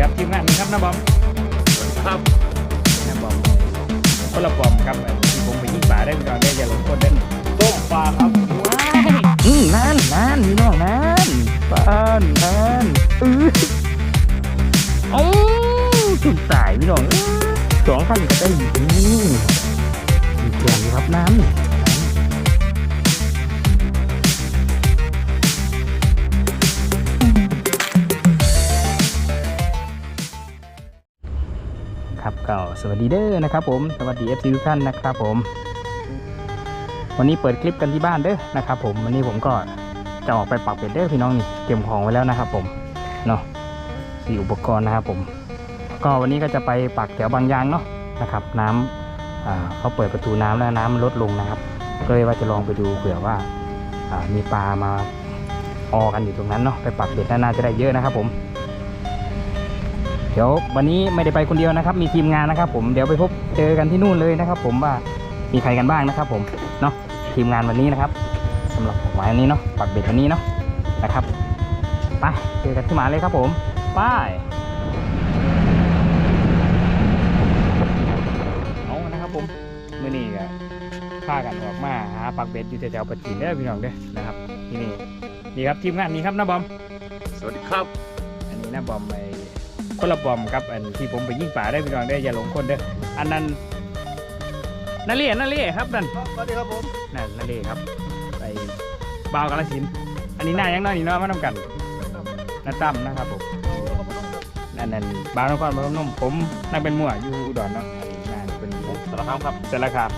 ครับทีมงานนี่ครับน้าบอมครับน้าบอมคนละบอมครับที่ผมไปยิงป่าได้ก่อนได้อย่าหลงคนเด่นต้มปลาครับอืมนั่นนั่นพี่น้องนั่นปานนั่นเออโอ้จุดตายพี่น้องเอ้ยสองขั้นก็ได้อยู่นี่มีแกงอยู่ครับน้ำนี่ ครับก็สวัสดีเด้อนะครับผมสวัสดีเอฟซีทุกท่านนะครับผม วันนี้เปิดคลิปกันที่บ้านเด้อนะครับผมวันนี้ผมก็จะออกไปปักเป็ดเด้อพี่น้องนี่เตรียมของไว้แล้วนะครับผมเนาะสี่อุปกรณ์นะครับผม ก็วันนี้ก็จะไปปักแถวบางยางเนาะนะครับ น้ำอ่าเขาเปิดประตูน้ำแล้วน้ำมันลดลงนะครับ ก็เลยว่าจะลองไปดูเผื่อว่าอ่ามีปลามาออกันอยู่ตรงนั้นเนาะไปปักเบ็ดน่าจะได้เยอะนะครับผม เดี๋ยววันนี้ไม่ได้ไปคนเดียวนะครับ มีทีมงานนะครับ ผมเดี๋ยวไปพบเจอกันที่นู่นเลยนะครับ ผมว่ามีใครกันบ้างนะครับ ผมเนาะทีมงานวันนี้นะครับสำหรับของวันนี้เนาะปักเบ็ดวันนี้เนาะนะครับไปเจอกันที่หมายเลยครับ ผมไปเอานะครับผมมื่อนี้ก็พากันออกมาหาปักเบ็ดอยู่แถวๆปัจจินเด้อพี่น้องเด้อนะครับที่นี่นี่ครับทีมงานนี้ครับน้าบอมสวัสดีครับ อันนี้น้าบอมไป คนละบอมครับอันที่ผมไปยิงป่าได้อพี่น้องเด้ออย่าหลงคนเด้ออันนั้นนาเล่นาเล่ครับนั่นสวัสดีครับผมนั่นนั่นเองครับไปบาวกาลสินธุ์อันนี้หน้ายังน้อยนี่เน้อยมาทำกันน้าตั้มนะครับผมนั่นนั่นบาวนครพนมผมนั่งเป็นมั่วอยู่อุดรเนาะอันนี้งานเป็นสารคามครับเสารคาม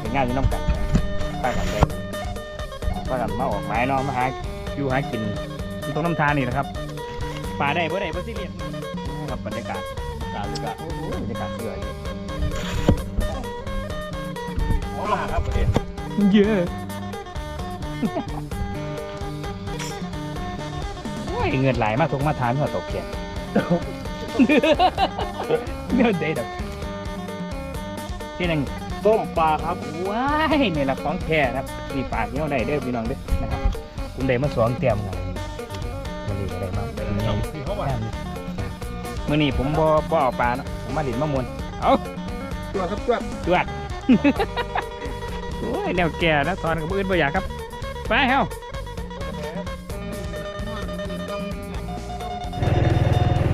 เป็นงานอยู่น้ำกันป้ากันได้ป้ากันมาออกไม้เนาะมาหาอยู่หากินอยู่ตรงน้ำทานนี่นะครับ ป่าได้เพื่อได้เพื่อสิเรียนครับบรรยากาศการเลยกันโอ้โหบรรยากาศสวยโอ้ลาครับประเด็นเยอะโอ้ยเงินไหลมากทุกมาทานเพื่อตกเขียนเงินเด็ดอกที่นั่งต้มปลาครับว้ายนี่แหละของแท้นะครับมีปากเนี้ยได้เด้อพี่น้องเด้อนะครับ คุณได้มาสองเตรียมกันมันดีอะไร เขาว่ามื่อนี้ผมบ่บ่เอาปลาเนาะผมมาดินมะมวนเอาตัวครับตัวจวดโอ้ยแนวแก่นะตอนกับมืออื่นบ่อยากครับ ไปเฮา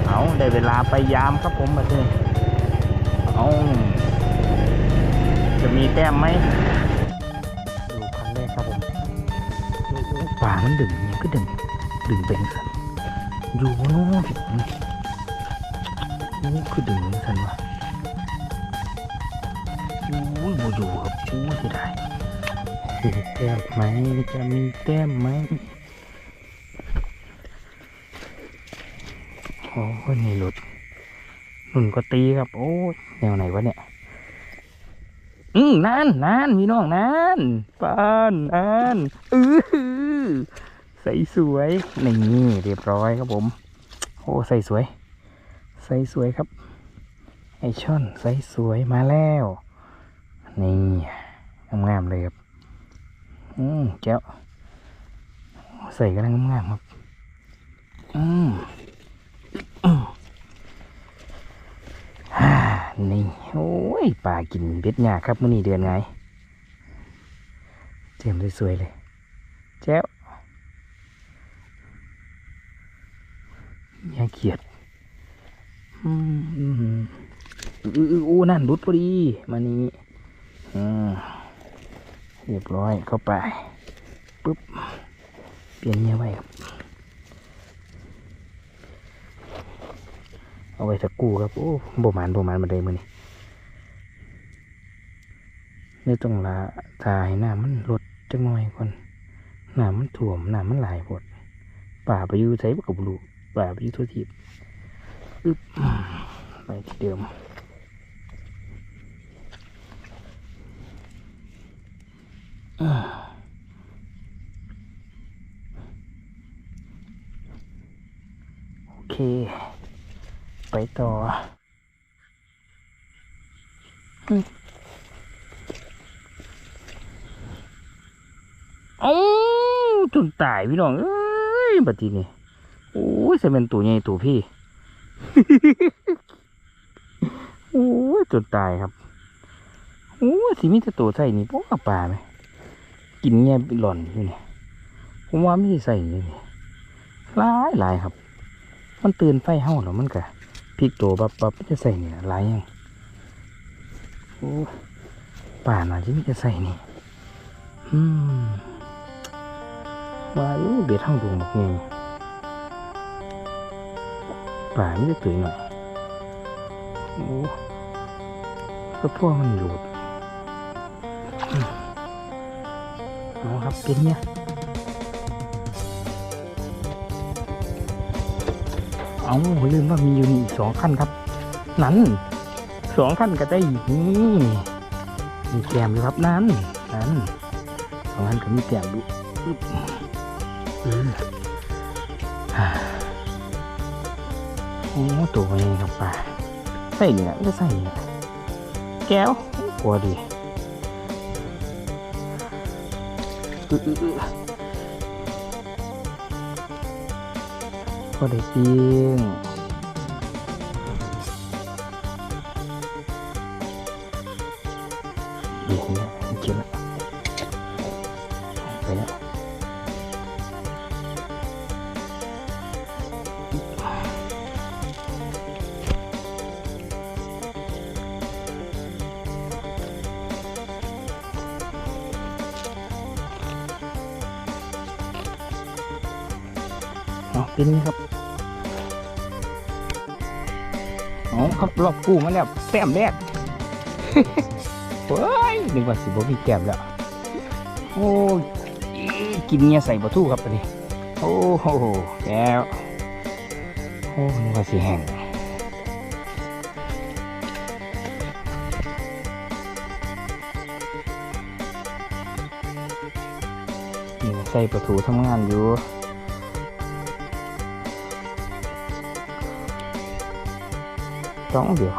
เอาได้เวลาไปยามครับผมมาเถอะเอาจะมีแต้มไหมดูครั้งแรกครับผมป่ามันดึงเนี่ยก็ดึงดึงเป็นสัน อยู่โน้นโอ้คือดึงสันวะโอ้ยโมอยู่ครับโอ้ยเสียดายมีแต้มไหมจะมีแต้มไหมโอ้ยนี่หลุดหนุนก็ตีครับ โอ้ยแนวไหนวะเนี่ยอืมนั่นนั่นพี่น้องนั่นปานนั่นอือ ใส่สวยนี่เรียบร้อยครับผม โอ้ใส่สวย ใส่สวยครับ ไอช่อนใส่สวยมาแล้ว นี่งามๆเลยครับ อืมเจ้าใส่กันงามๆครับ อืมฮ่านี่โอ้ยปลากินเบ็ดยาครับมื้อนี้เดือนไงเจียมสวยๆเลยแจ้ว อย่เขียด อืมอืมอู้นั่นรุดพอดี มานี้อืมเรียบร้อยเข้าไปปุ๊บ เปลี่ยนเงี้ยไว้ครับ เอาไว้สักกูครับ โอ้บ่มานบ่มานมาได้มือนี่เนี่ยต้องละทายน้ำมันลดจังหน่อยก่อนน้ำมันถ่วมน้ำมันหลายหมดป่าไปอยู่ใส่กับบุลูป่าไปอยู่ทั่วทีบอึ๊บไปที่เดิมอโอเค ไปต่ออืมเอ้จนตายพี่น้อง เอ้ยบัดทีนี้ โอ้ยจะเป็นตัวใหญ่ตัวพี่ โอ้ยจนตายครับ โอ้ยสิมีแต่ตัวใส่นี่พวกปลาไหมกินเงี้ยหล่อนอยู่เนี่ยผมว่าไม่ได้ใส่เลยนี่หลายหลายครับ มันตื่นไฟเห่าแล้วมันกะพลิกตัวบับบับมันจะใส่เนี่ยหลายยังโอ้ยป่าหน่อยที่มันจะใส่นี่อืมว่าอยู่เบียดห้องดวงบอกไง ป่าไม่ได้ตื่นหน่อยโอ้ก็พวกมันหลุดเอาครับเป็นเนี่ยเอาลืมว่ามีอยู่นี่อีกสองขั้นครับ นั้นสองขั้นก็ได้นี่มีแกมอยู่ครับนั้นนั้นสองขั้นก็มีแกมดูอืมอ่ อ้ตัวใหญ่ครับป่าใส่เนี่ยจะใส่เนี่ยแก้วกลัวดิก็ได้จริงดีเนี่ยเขียนละไปแล้ว เอาเป็นนี่ครับเอาครับรอบกู้มาแล้วแต้มแรกเฮ้ยนึกว่าสิบ่มีแก้มแล้ว โอ้ยกินเงี้ยใส่บะทู่ครับอันนี้ โอ้โหแก้วโอ้นึกว่าสิแห้งใส่ประตูทำงานอยู่ ต้องเดียว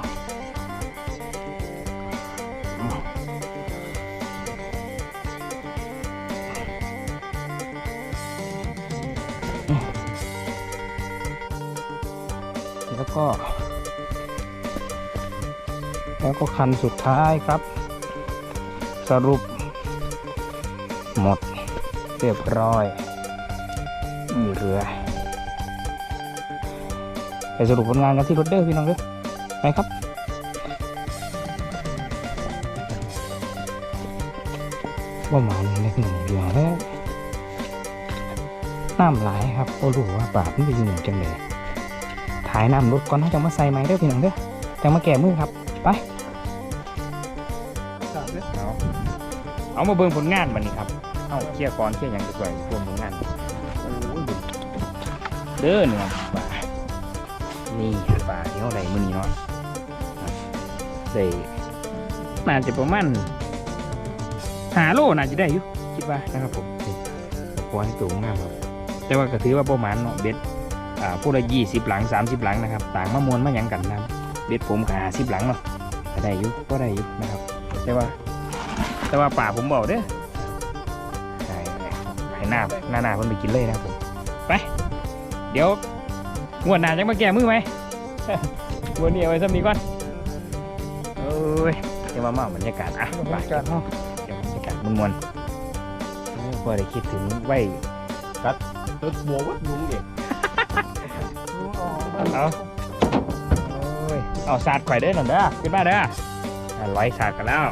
แล้วก็ แล้วก็คันสุดท้ายครับ สรุป หมดเรียบร้อยมีเรือไปสรุปผลงานกันที่รถเด้อพี่น้องเด้อ ครับว่าหมาเล็กหนึ่งเดียวแล้วน้ำไหลายครับก็รู้ว่าปลามันไปอยู่หนจังเลยถ่ายน้ำรถก่อนนะจะมาใส่ไหมเด้อพี่น้องเด้อจะมาแก่มือครับ ไปเอาเอามาเบิ่งผลงานบันนี้ครับเอาเคลียก่อนเคลียอย่างดีกว่าพวกผลงานเบิ่งเด้อเนื้อปลานี่ปลาที่เขาได้มื้อนี้เนาะ ได้น่าจะประมาณหาโลน่าจะได้อยู่คิดว่านะครับผมนี่ปล่อยตัวงามครับ แต่ว่าก็ถือว่าประมาณเนาะเบ็ดอ่าพวกละยี่สิบหลังสามสิบหลังนะครับ ต่างมามวนมาหยังกันนะครับเบ็ดผมก็หาสิบหลังเนาะก็ได้อยู่ก็ได้อยู่นะครับ แต่ว่า แต่ว่าป่าผมบอกเด้อให้ให้หน้าหน้าหน้าเพิ่นไปกินเลยนะครับผมไปเดี๋ยวงวดหน้าจะมาแก้มือไหมงวดนี้เอาไว้สักนี้ก่อนเอ้ ยเดี๋มามาบรรยากาศอะบรรยากาศฮ้องเดี๋บรรยากาศมวนๆพอได้คิดถึงไว้ตัดตัดบัววัดลุ่งเด็กเอาเอาสาดข่อได้หน่อยเด้อขึ้นมาเด้อร้อยสาดกันแล้ว